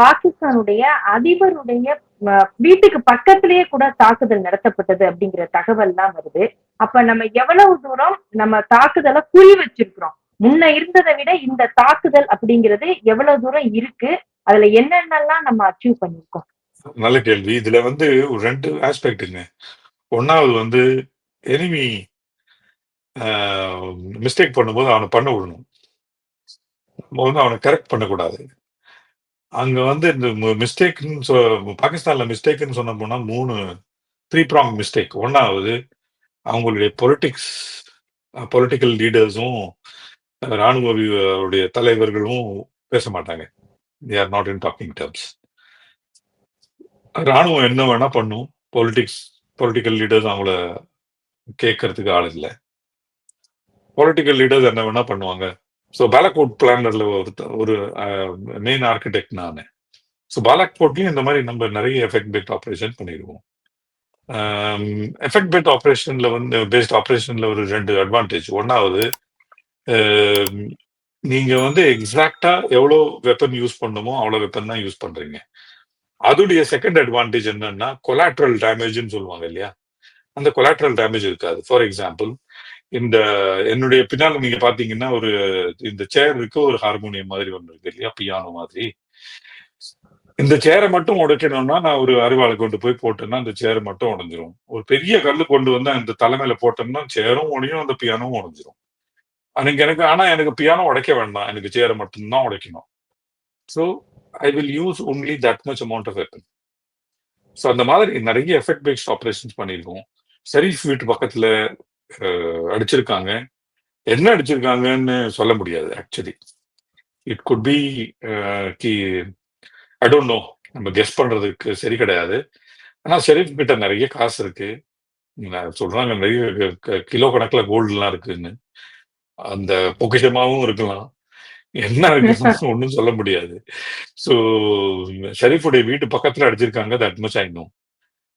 பாகிஸ்தானுடைய அதிபருடைய வீட்டுக்கு பக்கத்திலேயே கூட தாக்குதல் நடத்தப்பட்டது அப்படிங்கிற தகவல் எல்லாம் வருது. அப்ப நம்ம எவ்வளவு தூரம் நம்ம தாக்குதலை குறி வச்சிருக்கிறோம்? முன்ன இருந்ததை விட இந்த தாக்குதல் அப்படிங்கிறது எவ்வளவு தூரம் இருக்கு? அதுல என்னென்னலாம் நம்ம அச்சீவ் பண்ணிருக்கோம் நல்ல கேள்வி. இதுல வந்து ஒரு ரெண்டு ஆஸ்பெக்ட்ங்க ஒன்னாவது வந்து எனிமி மிஸ்டேக் பண்ணும்போது அவனை பண்ண விடணும். நம்ம வந்து அவனை கரெக்ட் பண்ணக்கூடாது. அங்க வந்து இந்த மிஸ்டேக்னு சொ பாகிஸ்தான்ல மிஸ்டேக்னு சொன்ன போனா மூணு த்ரீ ப்ராங் மிஸ்டேக் ஒன்னாவது அவங்களுடைய பொலிட்டிக்ஸ் பொலிட்டிக்கல் லீடர்ஸும் இராணுவ தலைவர்களும் பேச மாட்டாங்க. They are not in talking terms ராணுவம் என்ன வேணா பண்ணும். பொலிட்டிக்ஸ் பொலிட்டிக்கல் லீடர்ஸ் அவங்கள கேட்கறதுக்கு ஆள் இல்லை. பொலிட்டிக்கல் லீடர்ஸ் என்ன வேணா பண்ணுவாங்க. ஸோ பாலக்கோட் பிளானர்ல ஒருத்த ஒரு மெயின் ஆர்கிடெக்ட் நான். ஸோ பாலக்கோட்லயும் இந்த மாதிரி நம்ம நிறைய எஃபெக்ட் பேட் ஆப்ரேஷன் பண்ணிடுவோம் எஃபெக்ட் பேட் ஆப்ரேஷன்ல வந்து பேஸ்ட் ஆப்ரேஷன்ல ஒரு ரெண்டு அட்வான்டேஜ் ஒன்னாவது நீங்க வந்து எக்ஸாக்டா எவ்வளோ வெப்பன் யூஸ் பண்ணுமோ அவ்வளோ வெப்பன் தான் யூஸ் பண்றீங்க. அதுடைய செகண்ட் அட்வான்டேஜ் என்னன்னா கொலாட்ரல் டேமேஜ்னு சொல்லுவாங்க இல்லையா? அந்த கொலாட்ரல் டேமேஜ் இருக்காது. ஃபார் எக்ஸாம்பிள் இந்த என்னுடைய பின்னால் நீங்க பாத்தீங்கன்னா ஒரு இந்த சேர் இருக்கு ஒரு ஹார்மோனியம் மாதிரி ஒன்று இருக்கு இல்லையா? பியானோ மாதிரி. இந்த சேரை மட்டும் உடைக்கணும்னா நான் ஒரு அருவாளை கொண்டு போய் போட்டேன்னா அந்த சேர் மட்டும் உடஞ்சிரும். ஒரு பெரிய கல்லு கொண்டு வந்து அந்த தலைமையில போட்டோம்னா சேரும் உடையும் அந்த பியானோவும் உடஞ்சிரும். எனக்கு எனக்கு ஆனா எனக்கு பியானோ உடைக்க வேண்டாம். எனக்கு சேரை மட்டும்தான் உடைக்கணும். So I will use only that much amount of weapon so அந்த மாதிரி நிறைய எஃபெக்ட் பேஸ்ட் ஆப்ரேஷன்ஸ் பண்ணியிருக்கோம். ஷெரீஃப் வீட்டு பக்கத்துல அடிச்சிருக்காங்க. என்ன அடிச்சிருக்காங்கன்னு சொல்ல முடியாது ஆக்சுவலி இட் குட் பி கி ஐ டோன்ட் நோ நம்ம கெஸ் பண்றதுக்கு சரி கிடையாது. ஆனா ஷெரீஃப் கிட்ட நிறைய காசு இருக்கு. சொல்றாங்க நிறைய க- கிலோ கணக்குல கோல்டுலாம் இருக்குன்னு. அந்த பொக்கிஷமாவும் இருக்கலாம். என்ன இருக்குன்னு ஒன்றும் சொல்ல முடியாது. ஸோ ஷெரீஃபுடைய வீட்டு பக்கத்துல அடிச்சிருக்காங்க தட் மச் ஐ நோ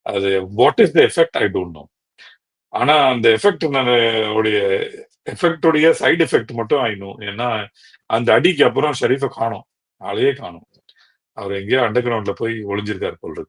அது what is the effect I don't know ஆனா அந்த எஃபெக்ட் உடைய எஃபெக்டுடைய சைடு எஃபெக்ட் மட்டும் ஆயிடும் ஏன்னா அந்த அடிக்கு அப்புறம் ஷெரீஃபை காணும். ஆளையே காணும். அவர் எங்கேயோ அண்டர் கிரவுண்ட்ல போய் ஒளிஞ்சிருக்காரு போல் இருக்கு.